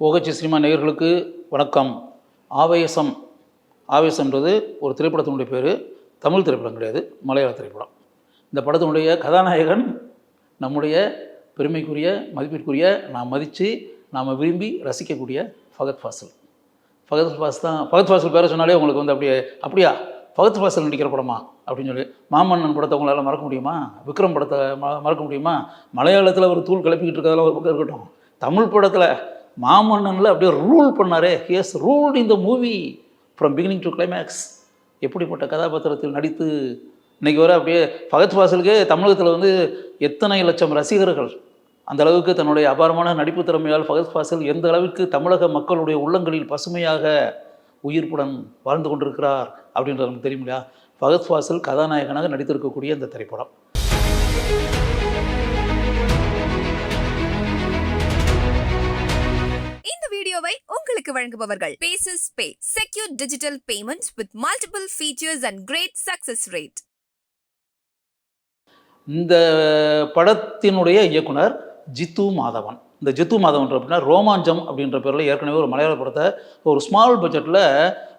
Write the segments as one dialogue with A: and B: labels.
A: ஓகச்சி cinema நேயர்களுக்கு வணக்கம். ஆவேசம். ஆவேசம்ன்றது ஒரு திரைப்படத்தினுடைய பேர். தமிழ் திரைப்படம் கிடையாது. மலையாள திரைப்படம். இந்த படத்தினுடைய கதாநாயகன் நம்முடைய பெருமைக்குரிய மதிப்பிற்குரிய நாம் மதித்து நாம் விரும்பி ரசிக்கக்கூடிய ஃபகத் ஃபாசல். ஃபகத் ஃபாஸ் தான் ஃபகத் ஃபாசில் பேரை சொன்னாலே உங்களுக்கு வந்து அப்படியே அப்படியா? ஃபகத் ஃபாசில் நடிக்கிற படமா? அப்படின்னு சொல்லி. மாமன்னன் படத்தை உங்களால் மறக்க முடியுமா? விக்ரம் படத்தை ம மறக்க முடியுமா? மலையாளத்தில் ஒரு தூள் கிளப்பிக்கிட்டு இருக்கிறதெல்லாம் ஒரு பக்கம் இருக்கட்டும். தமிழ் படத்தில் மாமன்னனில் அப்படியே ரூல் பண்ணாரே. ஹியஸ் ரூல்ட் இந்த movie from beginning to climax எப்படிப்பட்ட கதாபாத்திரத்தில் நடித்து இன்னைக்கு வர அப்படியே பகத் ஃபாசிலுக்கு தமிழகத்தில் வந்து எத்தனை லட்சம் ரசிகர்கள் அந்த அளவுக்கு தன்னுடைய அபாரமான நடிப்பு திறமையால் ஃபகத் ஃபாசில் எந்த அளவுக்கு தமிழக மக்களுடைய உள்ளங்களில் பசுமையாக உயிர்ப்புடன் வாழ்ந்து கொண்டிருக்கிறார் அப்படின்றது நமக்கு தெரியும் இல்லையா? ஃபகத் ஃபாசில் கதாநாயகனாக நடித்திருக்கக்கூடிய இந்த திரைப்படம்.
B: உங்களுக்கு வழங்குபவர்கள். Bases pay secure digital payments with multiple features and great success rate
A: இந்த படத்தினுடைய இயக்குனர் ஜித்து மாதவன். இந்த ஜித்து மாதவன் அப்படின்னா ரோமாஞ்சம் அப்படின்ற பேரில் ஏற்கனவே ஒரு மலையாள படத்தை ஒரு ஸ்மால் பட்ஜெட்டில்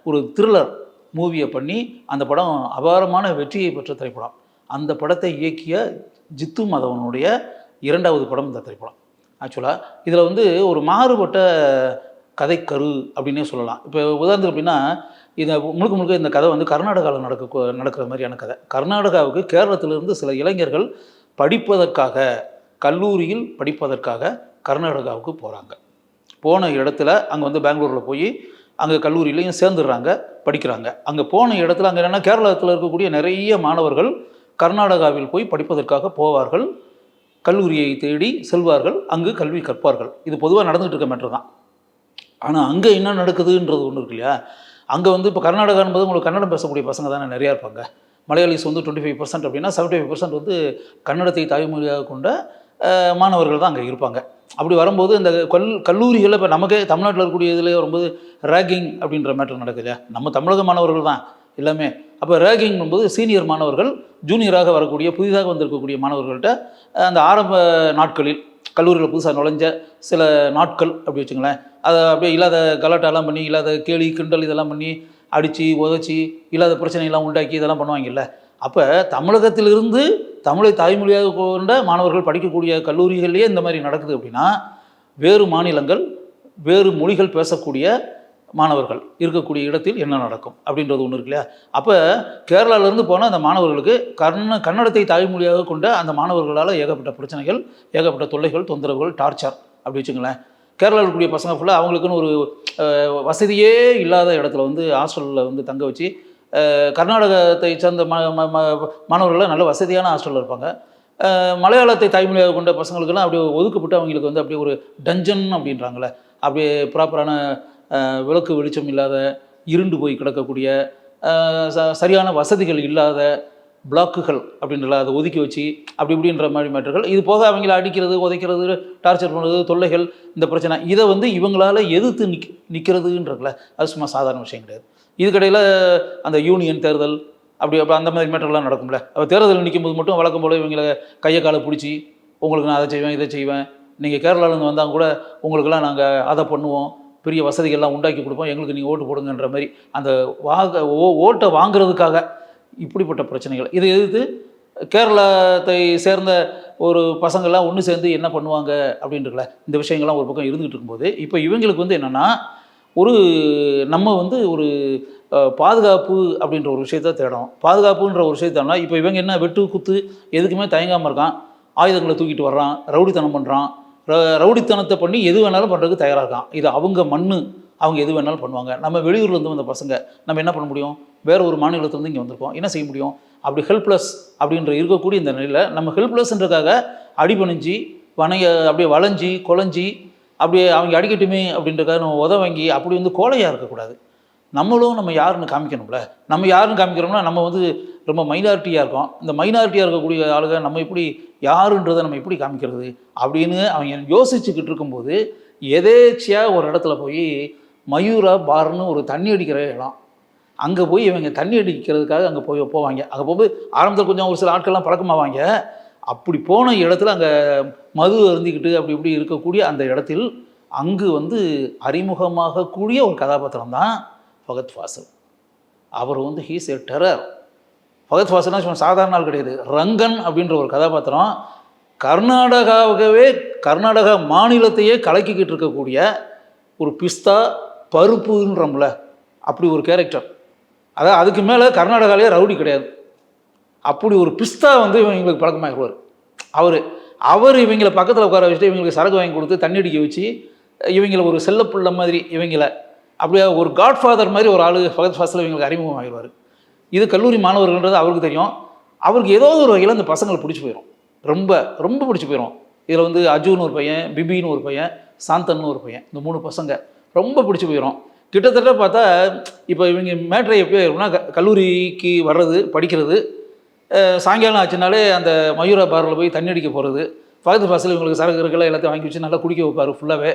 A: ஒரு த்ரில்லர் மூவியை பண்ணி அந்த படம் அபாரமான வெற்றியை பெற்ற திரைப்படம். அந்த படத்தை இயக்கிய ஜித்து மாதவனுடைய இரண்டாவது படம் இந்த திரைப்படம். ஆக்சுவலாக இதில் வந்து ஒரு மாறுபட்ட கதைக்கரு அப்படின்னே சொல்லலாம். இப்போ உதாரணத்துக்கு அப்படின்னா இதை முழுக்க முழுக்க இந்த கதை வந்து கர்நாடகாவில் நடக்க நடக்கிற மாதிரியான கதை. கர்நாடகாவுக்கு கேரளத்திலிருந்து சில இளைஞர்கள் படிப்பதற்காக கல்லூரியில் படிப்பதற்காக கர்நாடகாவுக்கு போகிறாங்க போன இடத்துல அங்கே வந்து பெங்களூரில் போய் அங்கே கல்லூரியிலையும் சேர்ந்துடுறாங்க படிக்கிறாங்க. அங்கே போன இடத்துல அங்கே என்னென்னா கேரளத்தில் இருக்கக்கூடிய நிறைய மாணவர்கள் கர்நாடகாவில் போய் படிப்பதற்காக போவார்கள். கல்லூரியை தேடி செல்வார்கள். அங்கு கல்வி கற்பார்கள். இது பொதுவாக நடந்துகிட்டு இருக்க மேட்ரு தான். ஆனால் அங்கே என்ன நடக்குதுன்றது ஒன்று இருக்கு இல்லையா? அங்கே வந்து இப்போ கர்நாடகான்போது உங்களுக்கு கன்னடம் பேசக்கூடிய பசங்க தானே நிறையா இருப்பாங்க. மலையாளிஸ் வந்து டுவெண்ட்டி ஃபைவ் பர்சன்ட் அப்படின்னா செவன்ட்டி ஃபைவ் பர்சன்ட் வந்து கன்னடத்தை தாய்மொழியாக கொண்ட மாணவர்கள் தான் அங்கே இருப்பாங்க. அப்படி வரும்போது இந்த கல் கல்லூரிகளில் இப்போ நமக்கே தமிழ்நாட்டில் இருக்கக்கூடிய இதில் வரும்போது ரேகிங் அப்படின்ற மேட்டர் நடக்குது நம்ம தமிழக மாணவர்கள் தான் எல்லாமே. அப்போ ரேகிங் என்பது சீனியர் மாணவர்கள் ஜூனியராக வரக்கூடிய புதிதாக வந்திருக்கக்கூடிய மாணவர்கள்ட்ட அந்த ஆரம்ப நாட்களில் கல்லூரியில் புதுசாக நுழைஞ்ச சில நாட்கள் அப்படி வச்சுங்களேன். அதை அப்படியே இல்லாத கலாட்டாலாம் பண்ணி இல்லாத கேலி கிண்டல் இதெல்லாம் பண்ணி அடித்து உதச்சி இல்லாத பிரச்சனையெல்லாம் உண்டாக்கி இதெல்லாம் பண்ணுவாங்கல்ல. அப்போ தமிழகத்திலிருந்து தமிழை தாய்மொழியாக கொண்ட மாணவர்கள் படிக்கக்கூடிய கல்லூரிகள்லேயே இந்த மாதிரி நடக்குது அப்படின்னா வேறு மாநிலங்கள் வேறு மொழிகள் பேசக்கூடிய மாணவர்கள் இருக்கக்கூடிய இடத்தில் என்ன நடக்கும் அப்படின்றது ஒன்று இருக்கு இல்லையா? அப்போ கேரளாவிலேருந்து போன அந்த மாணவர்களுக்கு கர்ண கன்னடத்தை தாய்மொழியாக கொண்ட அந்த மாணவர்களால் ஏகப்பட்ட பிரச்சனைகள் ஏகப்பட்ட தொல்லைகள் தொந்தரவுகள் டார்ச்சர் அப்படி வச்சுங்களேன் கேரளாவில் இருக்கக்கூடிய பசங்க ஃபுல்லாக அவங்களுக்குன்னு ஒரு வசதியே இல்லாத இடத்துல வந்து ஹாஸ்டலில் வந்து தங்க வச்சு கர்நாடகத்தை சேர்ந்த ம மாணவர்கள்லாம் நல்ல வசதியான ஹாஸ்டலில் இருப்பாங்க. மலையாளத்தை தாய்மொழியாக கொண்ட பசங்களுக்கெல்லாம் அப்படியே ஒதுக்கப்பட்டு அவங்களுக்கு வந்து அப்படியே ஒரு டஞ்சன் அப்படின்றாங்களே அப்படியே ப்ராப்பரான விளக்கு வெளிச்சம் இல்லாத இருண்டு போய் கிடக்கக்கூடிய ச சரியான வசதிகள் இல்லாத பிளாக்குகள் அப்படின்றல அதை ஒதுக்கி வச்சு அப்படி இப்படின்ற மாதிரி மேட்டர்கள் இது போக அவங்கள அடிக்கிறது உதைக்கிறது டார்ச்சர் பண்ணுறது தொல்லைகள் இந்த பிரச்சனை இதை வந்து இவங்களால எதிர்த்து நிக் நிற்கிறதுன்றதுல அது சும்மா சாதாரண விஷயம் கிடையாது. இதுக்கடையில் அந்த யூனியன் தேர்தல் அப்படி அப்போ அந்த மாதிரி மேட்டர்லாம் நடக்கும்ல. அப்போ தேர்தல் நிற்கும் போது மட்டும் வழக்கம் போல இவங்களை கையை காலை பிடிச்சி உங்களுக்கு நான் அதை செய்வேன் இதை செய்வேன். நீங்கள் கேரளாவிலேருந்து வந்தால் கூட உங்களுக்கெல்லாம் நாங்கள் அதை பண்ணுவோம். பெரிய வசதிகள்லாம் உண்டாக்கி கொடுப்போம். எங்களுக்கு நீங்கள் ஓட்டு போடுங்கன்ற மாதிரி. அந்த வாங்க ஓ ஓட்டை வாங்குறதுக்காக இப்படிப்பட்ட பிரச்சனைகள். இதை எதிர்த்து கேரளத்தை சேர்ந்த ஒரு பசங்கள்லாம் ஒன்று சேர்ந்து என்ன பண்ணுவாங்க அப்படின்றல இந்த விஷயங்கள்லாம் ஒரு பக்கம் இருந்துகிட்டு இருக்கும்போது இப்போ இவங்களுக்கு வந்து என்னென்னா ஒரு நம்ம வந்து ஒரு பாதுகாப்பு அப்படின்ற ஒரு விஷயத்த தேடணும். பாதுகாப்புன்ற ஒரு விஷயத்தோம்னா இப்போ இவங்க என்ன வெட்டு குத்து எதுக்குமே தயங்காமல் இருக்கான். ஆயுதங்களை தூக்கிட்டு வர்றான் ரவுடித்தனம் பண்ணுறான் ரவுடித்தனத்தை பண்ணி எது வேணாலும் பண்ணுறதுக்கு தயாராக இருக்கான். இது அவங்க மண் அவங்க எது வேணாலும் பண்ணுவாங்க. நம்ம வெளியூர்லேருந்து வந்த பசங்க நம்ம என்ன பண்ண முடியும்? வேறு ஒரு மாநிலத்துலேருந்து இங்கே வந்திருக்கோம். என்ன செய்ய முடியும்? அப்படி ஹெல்ப்லெஸ் அப்படின்ற இருக்கக்கூடிய இந்த நிலையில் நம்ம ஹெல்ப்லெஸ்ன்றதுக்காக அடிபணிஞ்சு வணைய அப்படியே வளைஞ்சி குழஞ்சி அப்படியே அவங்க அடிக்கட்டுமே அப்படின்றக்காக நம்ம உத வாங்கி அப்படி வந்து கோலையாக இருக்கக்கூடாது. நம்மளும் நம்ம யாருன்னு காமிக்கணும்ல? நம்ம யாருன்னு காமிக்கிறோம்னா நம்ம வந்து ரொம்ப மைனாரிட்டியாக இருக்கோம். இந்த மைனாரிட்டியாக இருக்கக்கூடிய ஆளுங்க நம்ம எப்படி யாருன்றதை நம்ம எப்படி காமிக்கிறது? அப்படின்னு அவங்க யோசிச்சுக்கிட்டு இருக்கும்போது எதேச்சியாக ஒரு இடத்துல போய் மயூரா பார்னு ஒரு தண்ணி அடிக்கிற இடம். அங்கே போய் இவங்க தண்ணி அடிக்கிறதுக்காக அங்கே போய் போவாங்க. அங்கே போய் ஆரம்பத்தில் கொஞ்சம் ஒரு சில ஆட்கள்லாம் பழக்கமாவாங்க. அப்படி போன இடத்துல அங்கே மது அருந்திக்கிட்டு அப்படி இப்படி இருக்கக்கூடிய அந்த இடத்தில் அங்கு வந்து அறிமுகமாக கூடிய ஒரு கதாபாத்திரம் தான் ஃபகத் ஃபாசல் அவர் வந்து ஹீஸ் எ டெரர் ஃபகத் ஃபாசல்னா சும்மா சாதாரண ஆள் கிடையாது. ரங்கன் அப்படின்ற ஒரு கதாபாத்திரம் கர்நாடகாவுக்கவே கர்நாடகா மாநிலத்தையே கலக்கிக்கிட்டு இருக்கக்கூடிய ஒரு பிஸ்தா பருப்புன்றோம்ல அப்படி ஒரு கேரக்டர் அதாவது அதுக்கு மேலே கர்நாடகாவிலே ரவுடி கிடையாது. அப்படி ஒரு பிஸ்தா வந்து இவங்களுக்கு பழக்கமாகிடுவார் அவர் அவர் இவங்களை பக்கத்தில் உட்கார வச்சுட்டு இவங்களுக்கு சரக்கு வாங்கி கொடுத்து தண்ணி அடிக்க வச்சு இவங்கள ஒரு செல்லப்புள்ள மாதிரி இவங்களை அப்படியே ஒரு காட்ஃபாதர் மாதிரி ஒரு ஆள் ஃபகத் ஃபாஸ்டில் இவங்களுக்கு அறிமுகம் ஆகிடுவார் இது கல்லூரி மாணவர்கள்ன்றது அவருக்கு தெரியும். அவருக்கு ஏதோ ஒரு வகையில் அந்த பசங்களை பிடிச்சி போயிடும் ரொம்ப ரொம்ப பிடிச்சி போயிடும் இதில் வந்து அஜுன்னு ஒரு பையன் பிபின்னு ஒரு பையன் சாந்தன்னு ஒரு பையன். இந்த மூணு பசங்க. ரொம்ப பிடிச்சி போயிடும் கிட்டத்தட்ட பார்த்தா இப்போ இவங்க மேட்ரை எப்போ இருக்குன்னா கல்லூரிக்கு வர்றது படிக்கிறது சாயங்காலம் ஆச்சுனாலே அந்த மயூரா பாரில் போய் தண்ணி அடிக்க போகிறது பக்கத்து பாசல் இவங்களுக்கு சரக்கு இருக்கலாம் எல்லாத்தையும் வாங்கி வச்சு நல்லா குடிக்க வைப்பார் ஃபுல்லாகவே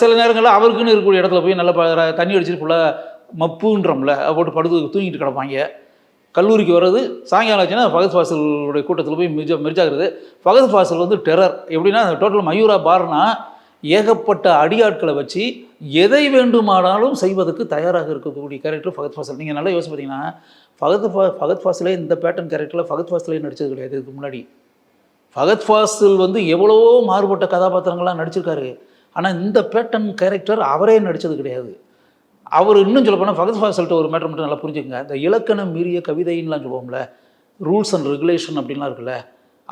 A: சில நேரங்களில் அவருக்குன்னு இருக்கக்கூடிய இடத்துல போய் நல்லா தண்ணி அடிச்சுட்டு ஃபுல்லாக மப்புன்றோம்ல அதை போட்டு படுத்து தூங்கிட்டு கிடப்பாங்க. கல்லூரிக்கு வர்றது சாயங்காலம் ஆச்சுன்னா ஃபகத் ஃபாசிலுடைய கூட்டத்தில் போய் மிர்ஜா மிர்ஜாகிறது. ஃபகத் ஃபாசில் வந்து டெரர் எப்படின்னா டோட்டல் மயூரா பார்னா ஏகப்பட்ட அடியாட்களை வச்சு எதை வேண்டுமானாலும் செய்வதற்கு தயாராக இருக்கக்கூடிய கேரக்டர் ஃபகத் ஃபாசில். நீங்கள் நல்லா யோசிச்சு பார்த்தீங்கன்னா ஃபகத் ஃபா ஃபகத் ஃபாசிலே இந்த பேட்டர்ன் கேரக்டரில் ஃபகத் ஃபாசிலே நடித்தது கிடையாது இதுக்கு முன்னாடி. ஃபகத் ஃபாசில் வந்து எவ்வளவோ மாறுபட்ட கதாபாத்திரங்கள்லாம் நடிச்சிருக்காரு. ஆனால் இந்த பேட்டன் கேரக்டர் அவரே நடித்தது கிடையாது. அவர் இன்னும் சொல்ல போனால் ஃபகத் ஃபாசல்கிட்ட ஒரு மேட்டர் மட்டும் நல்லா புரிஞ்சுக்கங்க. இந்த இலக்கணம் மீறிய கவிதைன்னுலாம் சொல்லுவோம்ல ரூல்ஸ் அண்ட் ரெகுலேஷன் அப்படின்லாம் இருக்குல்ல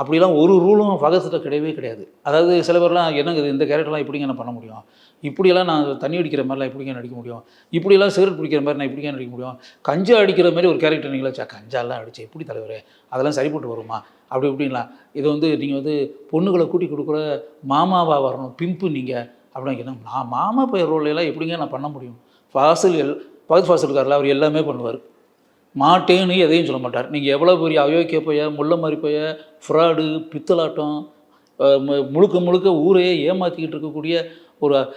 A: அப்படிலாம் ஒரு ரூலும் ஃபகத்கிட்ட கிடையவே கிடையாது. அதாவது சில பேர்லாம் என்னங்குது இந்த கேரக்டர்லாம் எப்படிங்க நான் பண்ண முடியும்? இப்படியெல்லாம் நான் தண்ணி அடிக்கிற மாதிரிலாம் எப்படிங்க நடிக்க முடியும்? இப்படியெல்லாம் சிகரெட் பிடிக்கிற மாதிரி நான் எப்படிங்க நடிக்க முடியும்? கஞ்சா அடிக்கிற மாதிரி ஒரு கேரக்டர் நீங்களா? சா கஞ்சாலாம் அடிச்சு எப்படி தலைவர்? அதெல்லாம் சரிப்பட்டு வருமா? அப்படி இப்படின்லாம். இது வந்து நீங்கள் வந்து பொண்ணுகளை கூட்டி கொடுக்குற மாமாவாக வரணும். பிம்பு நீங்கள் அப்படின்னு நான் மாமா பையன் ரோல் எல்லாம் எப்படிங்க நான் பண்ண முடியும்? ஃபாசில் எல் பகத் ஃபாசில் அவர் எல்லாமே பண்ணுவார். மாட்டேன்னு எதையும் சொல்ல மாட்டார். நீங்கள் எவ்வளோ பெரிய அயோக்கிய பைய முள்ள மாதிரி பைய ஃப்ராடு பித்தலாட்டம் மு- முழுக்க முழுக்க ஊரையே ஏமாற்றிக்கிட்டு இருக்கக்கூடிய ஒரு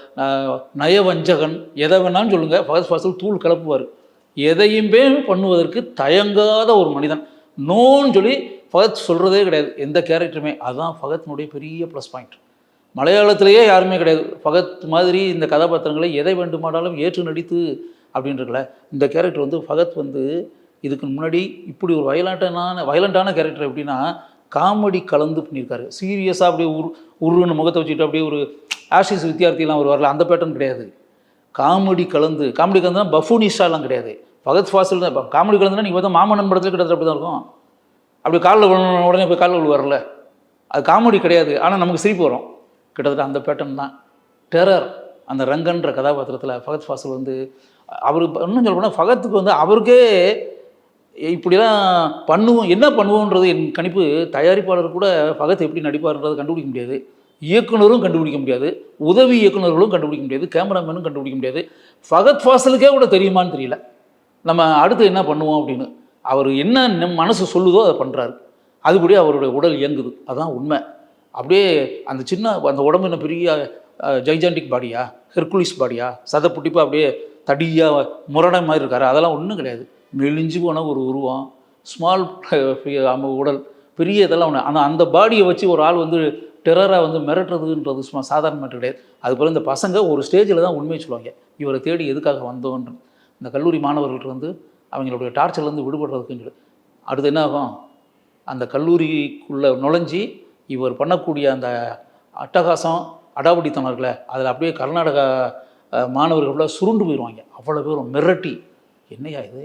A: நயவஞ்சகன் எதை வேணாலும் சொல்லுங்கள் ஃபர்ஸ்ட் ஃபர்ஸ்ட் தூள் கிளப்புவார் எதையுமே பண்ணுவதற்கு தயங்காத ஒரு மனிதன். நோன்னு சொல்லி ஃபகத் சொல்கிறதே கிடையாது. எந்த கேரக்டருமே. அதுதான் ஃபகத்னுடைய பெரிய ப்ளஸ் பாயிண்ட் மலையாளத்திலேயே யாருமே கிடையாது. ஃபகத் மாதிரி இந்த கதாபாத்திரங்களை எதை வேண்டுமானாலும் ஏற்று நடித்து அப்படின்றக்கல இந்த கேரக்டர் வந்து ஃபகத் வந்து இதுக்கு முன்னாடி இப்படி ஒரு வயலண்டான வயலண்டான கேரக்டர் எப்படின்னா காமெடி கலந்து பண்ணியிருக்காரு. சீரியஸாக அப்படியே உரு உருன்னு முகத்தை வச்சுட்டு அப்படியே ஒரு ஆஷிஸ் வித்தியார்த்திலாம் ஒரு வரல அந்த பேட்டர்ன் கிடையாது. காமெடி கலந்து காமெடி கலந்துனா பஃபூனிஸ்டாலாம் கிடையாது. பகத் ஃபாசில் தான் காமெடி கலந்துனா நீங்கள் பார்த்தா மாமன்னன் படத்தில் கிட்டத்தட்ட அப்படி தான் இருக்கும். அப்படி காலில் விழுந்த உடனே போய் காலில் விழுவார்ல. அது காமெடி கிடையாது. ஆனால் நமக்கு சிரிப்பு வரும். கிட்டத்தட்ட அந்த பேட்டர்ன் தான். டெரர் அந்த ரங்கன்ற கதாபாத்திரத்தில் ஃபகத் ஃபாசில் வந்து அவருக்கு இன்னும் சொல்ல போனால் ஃபகத்துக்கு வந்து அவருக்கே இப்படிலாம் பண்ணுவோம் என்ன பண்ணுவோன்றது என் கணிப்பு தயாரிப்பாளர் கூட ஃபகத் எப்படி நடிப்பார்ன்றதை கண்டுபிடிக்க முடியாது. இயக்குனரும் கண்டுபிடிக்க முடியாது. உதவி இயக்குனர்களும் கண்டுபிடிக்க முடியாது. கேமராமேனும் கண்டுபிடிக்க முடியாது. ஃபகத் ஃபாசலுக்கே கூட தெரியுமான்னு தெரியல. நம்ம அடுத்து என்ன பண்ணுவோம் அப்படின்னு. அவர் என்ன நம் மனசு சொல்லுதோ அதை பண்ணுறாரு அதுபடி அவருடைய உடல் இயங்குது. அதுதான் உண்மை. அப்படியே அந்த சின்ன அந்த உடம்பு என்ன பெரிய ஜைஜாண்டிக் பாடியா ஹெர்குலிஸ் பாடியா சதப்புட்டிப்பா அப்படியே தடியாக முரணை மாதிரி இருக்காரு. அதெல்லாம் ஒன்றும் கிடையாது. மெலிஞ்சு போன ஒரு உருவம் ஸ்மால் உடல் பெரிய இதெல்லாம் ஒன்று ஆனால் அந்த பாடியை வச்சு ஒரு ஆள் வந்து டெரராக வந்து மிரட்டுறதுன்றது சும்மா சாதாரண மேட்டர் கிடையாது. அதுபோல் இந்த பசங்க ஒரு ஸ்டேஜில் தான் உண்மையை சொல்லுவாங்க. இவரை தேடி எதுக்காக வந்தோன்ற. இந்த கல்லூரி மாணவர்கள்ட்ட வந்து அவங்களுடைய டார்ச்சர்லேருந்து விடுபடுறதுக்குன்னு சொல்லி. அடுத்து என்ன ஆகும்? அந்த கல்லூரிக்குள்ளே நுழைஞ்சி இவர் பண்ணக்கூடிய அந்த அட்டகாசம் அடாவடித்தனம் இருக்குல்ல அதில் அப்படியே கர்நாடகா மாணவர்களோட சுருண்டு போயிடுவாங்க அவ்வளோ பேரும் மிரட்டி. என்னையா இது?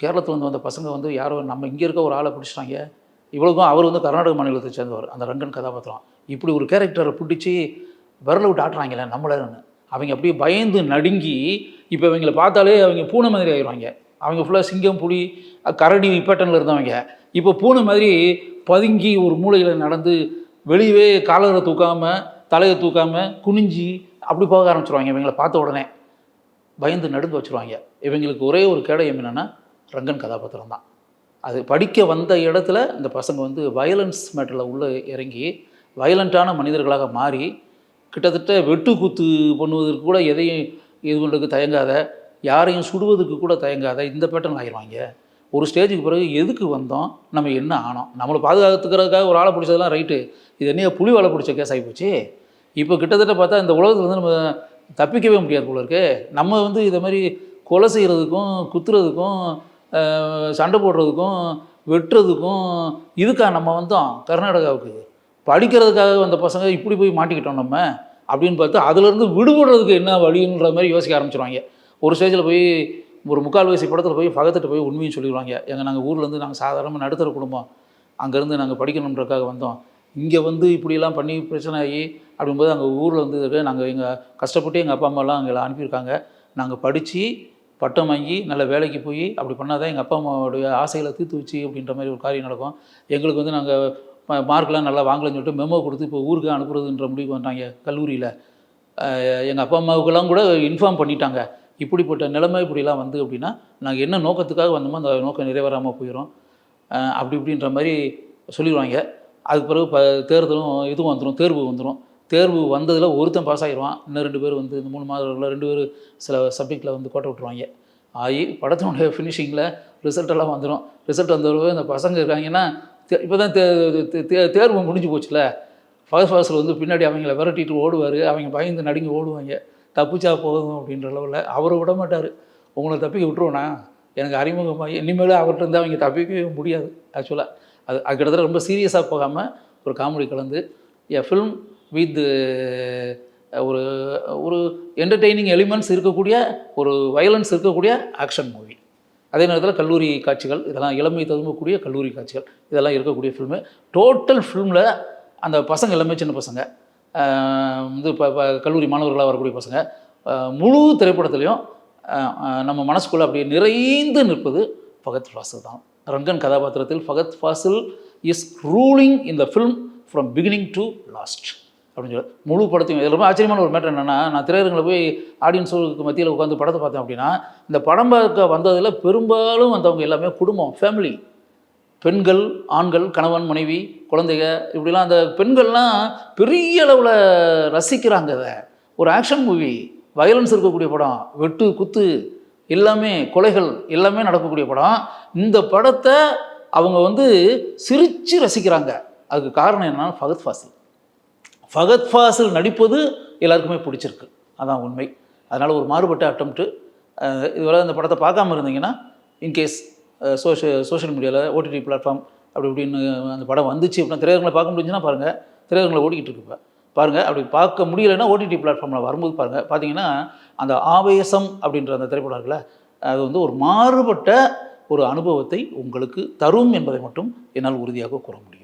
A: கேரளத்தில் வந்து வந்த பசங்க வந்து யாரோ நம்ம இங்கே இருக்க ஒரு ஆளை பிடிச்சிட்டாங்க. இவ்வளோக்கும் அவர் வந்து கர்நாடக மாநிலத்தை சேர்ந்தவர். அந்த ரங்கன் கதாபாத்திரம். இப்படி ஒரு கேரக்டரை பிடிச்சி விரல விட்டு ஆட்டுறாங்களே நம்மளன்னு அவங்க அப்படியே பயந்து நடுங்கி இப்போ இவங்களை பார்த்தாலே அவங்க பூனை மாதிரி ஆயிடுவாங்க. அவங்க ஃபுல்லாக சிங்கம் புலி கரடி பேட்டர்னில் இருந்தவங்க. இப்போ பூனை மாதிரி பதுங்கி ஒரு மூலையில் நடந்து வெளியவே காலரை தூக்காமல் தலையை தூக்காமல் குனிஞ்சி அப்படி போக ஆரம்பிச்சிருவாங்க. இவங்களை பார்த்த உடனே பயந்து நடுங்க வச்சுருவாங்க. இவங்களுக்கு ஒரே ஒரு கேடயம் என்னென்னா ரங்கன் கதாபாத்திரம் தான். அது படிக்க வந்த இடத்துல இந்த பசங்க வந்து வயலன்ஸ் மேட்டரில் உள்ளே இறங்கி வயலண்ட்டான மனிதர்களாக மாறி கிட்டத்தட்ட வெட்டு குத்து பண்ணுவதற்கு கூட எதையும் இது பண்ணுறதுக்கு தயங்காத யாரையும் சுடுவதற்கு கூட தயங்காத இந்த பேட்டர்ன் ஆகிடுவாங்க ஒரு ஸ்டேஜுக்கு பிறகு எதுக்கு வந்தோம் நம்ம என்ன ஆனோம்? நம்மளை பாதுகாத்துக்கிறதுக்காக ஒரு ஆளை பிடிச்சதெல்லாம் ரைட்டு இது என்னையா புலி வாழை பிடிச்ச கேஸ் ஆகிப்போச்சு இப்போ கிட்டத்தட்ட பார்த்தா இந்த உலகத்தில் வந்து நம்ம தப்பிக்கவே முடியாது போல இருக்கு. நம்ம வந்து இதை மாதிரி கொலை செய்கிறதுக்கும் குத்துறதுக்கும் சண்டை போடுறதுக்கும் வெட்டுறதுக்கும் இதுக்கா நம்ம வந்தோம் கர்நாடகாவுக்கு. படிக்கிறதுக்காக வந்த பசங்க இப்படி போய் மாட்டிக்கிட்டோம் நம்ம அப்படின்னு பார்த்து அதுலேருந்து விடுபடுறதுக்கு என்ன வழின்ற மாதிரி யோசிக்க ஆரம்பிச்சிருவாங்க. ஒரு ஸ்டேஜில் போய் ஒரு முக்கால் வயசு படத்தில் போய் பகத்துட்டு போய் உண்மையும் சொல்லிடுவாங்க. எங்கள் நாங்கள் ஊர்லேருந்து நாங்கள் சாதாரணமாக நடுத்தர குடும்பம். அங்கேருந்து நாங்கள் படிக்கணுன்றக்காக வந்தோம். இங்கே வந்து இப்படியெல்லாம் பண்ணி பிரச்சனை ஆகி அப்படிங்கும்போது அங்கே ஊரில் வந்து நாங்கள் எங்கள் கஷ்டப்பட்டு எங்கள் அப்பா அம்மாலாம் எங்களை அனுப்பியிருக்காங்க. நாங்கள் படித்து பட்டம் வாங்கி நல்ல வேலைக்கு போய் அப்படி பண்ணால் தான் எங்கள் அப்பா அம்மாவுடைய ஆசைகளை தீர்த்து வச்சு அப்படின்ற மாதிரி ஒரு காரியம் நடக்கும். எங்களுக்கு வந்து நாங்கள் மார்க்லாம் நல்லா வாங்கலைன்னு சொல்லிட்டு மெமோ கொடுத்து இப்போ ஊருக்கு அனுப்புறதுன்ற முடிவுக்கு வந்தாங்க கல்லூரியில். எங்கள் அப்பா அம்மாவுக்கெல்லாம் கூட இன்ஃபார்ம் பண்ணிட்டாங்க. இப்படிப்பட்ட நிலைமை இப்படிலாம் வந்து அப்படின்னா நாங்கள் என்ன நோக்கத்துக்காக வந்தோமோ அந்த நோக்கம் நிறைவேறாமல் போயிடும் அப்படி இப்படின்ற மாதிரி சொல்லிடுவாங்க. அதுக்கு பிறகு ப தேர்தலும் இதுவும் வந்துடும் தேர்வு வந்துடும் தேர்வு வந்ததில் ஒருத்தன் பாஸ் ஆகிடுவான் இன்னும் ரெண்டு பேர் வந்து இந்த மூணு மாதங்களில் ரெண்டு பேர் சில சப்ஜெக்டில் வந்து கோட்டை விட்டுருவாங்க. ஆகி படத்தினுடைய ஃபினிஷிங்கில் ரிசல்ட்டெல்லாம் வந்துடும் ரிசல்ட் வந்த இந்த பசங்க இருக்காங்கன்னா இப்போ தான் தேர்வு முடிஞ்சு போச்சுல. ஃபர்ஸ்ட் ஃபர்ஸ்டில் வந்து பின்னாடி அவங்கள விரட்டிட்டு ஓடுவார். அவங்க பயந்து நடுங்கி ஓடுவாங்க. தப்பிச்சா போதும் அப்படின்ற அளவில் அவரை விட மாட்டார். உங்களை தப்பிக்க விட்டுருவோண்ணா எனக்கு அறிமுகமாகி இனிமேல் அவர்கிட்ட இருந்து அவங்க தப்பிக்கவே முடியாது ஆக்சுவலாக அது கிட்டத்தட்ட ரொம்ப சீரியஸாக போகாமல் ஒரு காமெடி கலந்து என் ஃபில்ம் வித் uh, ஒரு ஒரு என்டர்டெய்னிங் எலிமெண்ட்ஸ் இருக்கக்கூடிய ஒரு வயலன்ஸ் இருக்கக்கூடிய ஆக்ஷன் மூவி அதே நேரத்தில் கல்லூரி காட்சிகள் இதெல்லாம் இளமை ததும்பக்கூடிய கல்லூரி காட்சிகள் இதெல்லாம் இருக்கக்கூடிய ஃபில்மு டோட்டல் ஃபில்மில் அந்த பசங்க எல்லாமே சின்ன பசங்க இது வந்து இப்போ கல்லூரி மாணவர்களாக வரக்கூடிய பசங்க முழு திரைப்படத்துலையும் நம்ம மனசுக்குள்ளே அப்படியே நிறைந்து நிற்பது ஃபகத் ஃபாசில் தான். ரங்கன் கதாபாத்திரத்தில் ஃபகத் ஃபாசில் இஸ் ரூலிங் இந்த film from beginning to last அப்படின்னு சொல்லி முழு படத்தையும் இதில் ரொம்ப ஆச்சரியமான ஒரு மேட்டர் என்னென்னா நான் திரையரங்கில் போய் ஆடியன்ஸுக்கு மத்தியில் உட்காந்து படத்தை பார்த்தேன் அப்படின்னா இந்த படம் பார்க்க வந்ததில் பெரும்பாலும் வந்தவங்க எல்லாமே குடும்பம் ஃபேமிலி பெண்கள் ஆண்கள் கணவன் மனைவி குழந்தைங்க இப்படிலாம் அந்த பெண்கள்லாம் பெரிய அளவில் ரசிக்கிறாங்க அதை. ஒரு ஆக்ஷன் மூவி வயலன்ஸ் இருக்கக்கூடிய படம் வெட்டு குத்து எல்லாமே கொலைகள் எல்லாமே நடக்கக்கூடிய படம். இந்த படத்தை அவங்க வந்து சிரித்து ரசிக்கிறாங்க. அதுக்கு காரணம் என்னன்னா ஃபகத் ஃபாசில் ஃபகத் ஃபாசில் நடிப்பது எல்லாருக்குமே பிடிச்சிருக்கு. அதான் உண்மை. அதனால் ஒரு மாறுபட்ட அட்டம்ப்ட்டு இதுவரை அந்த படத்தை பார்க்காம இருந்தீங்கன்னா இன்கேஸ் சோஷியல் சோஷியல் மீடியாவில் ஓடிடி பிளாட்ஃபார்ம் அப்படி இப்படின்னு அந்த படம் வந்துச்சு அப்படின்னா திரையரங்களை பார்க்க முடிஞ்சுன்னா பாருங்கள் திரையரங்களை ஓடிக்கிட்டு இருப்பேன் பாருங்கள் அப்படி பார்க்க முடியலைன்னா ஓடிடி பிளாட்ஃபார்மில் வரும்போது பாருங்கள் பார்த்தீங்கன்னா அந்த ஆவேசம் அப்படின்ற அந்த திரைப்படம் இருக்குல்ல அது வந்து ஒரு மாறுபட்ட ஒரு அனுபவத்தை உங்களுக்கு தரும் என்பதை மட்டும் என்னால் உறுதியாக கூற முடியும்.